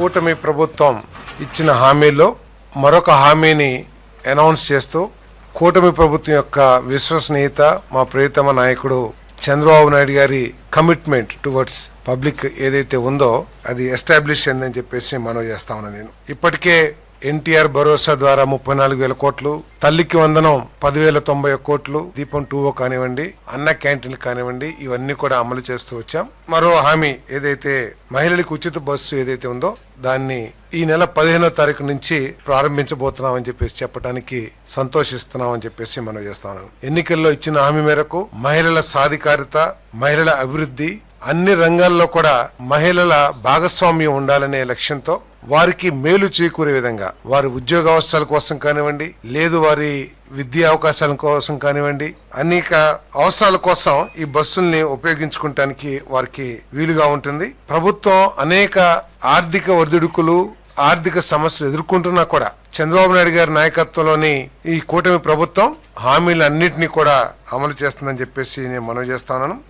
కూటమి ప్రభుత్వం ఇచ్చిన హామీలో మరొక హామీని అనౌన్స్ చేస్తూ కూటమి ప్రభుత్వం యొక్క విశ్వసనీయత మా ప్రియతమ నాయకుడు చంద్రబాబు నాయుడు గారి కమిట్మెంట్ టువర్డ్స్ పబ్లిక్ ఏదైతే ఉందో అది ఎస్టాబ్లిష్ అయిందని చెప్పేసి మనవి చేస్తా ఉన్నాను నేను. ఇప్పటికే ఎన్టీఆర్ భరోసా ద్వారా ముప్పై నాలుగు వేల కోట్లు తల్లికి వందనం పదివేల తొంభై ఒక్క కోట్లు దీపం టూ ఓ కానివ్వండి అన్న క్యాంటీన్ కానివ్వండి ఇవన్నీ కూడా అమలు చేస్తూ వచ్చాం. మరో హామీ ఏదైతే మహిళలకు ఉచిత బస్సు ఏదైతే ఉందో దాన్ని ఈ నెల పదిహేనో తారీఖు నుంచి ప్రారంభించబోతున్నాం అని చెప్పేసి చెప్పడానికి సంతోషిస్తున్నాం అని చెప్పేసి మనం చేస్తాను ఎన్నికల్లో ఇచ్చిన హామీ మేరకు మహిళల సాధికారిత మహిళల అభివృద్ధి అన్ని రంగాల్లో కూడా మహిళల భాగస్వామ్యం ఉండాలనే లక్ష్యంతో వారికి మేలు చేకూరే విధంగా వారి ఉద్యోగ అవసరాల కోసం కానివ్వండి లేదు వారి విద్యా అవకాశాల కోసం కానివ్వండి అనేక అవసరాల కోసం ఈ బస్సుల్ని ఉపయోగించుకుంటానికి వారికి వీలుగా ఉంటుంది. ప్రభుత్వం అనేక ఆర్థిక ఒడిదుడుకులు ఆర్థిక సమస్యలు ఎదుర్కొంటున్నా కూడా చంద్రబాబు నాయుడు గారి నాయకత్వంలోని ఈ కూటమి ప్రభుత్వం హామీలన్నింటినీ కూడా అమలు చేస్తుందని చెప్పేసి నేను మనవి చేస్తాను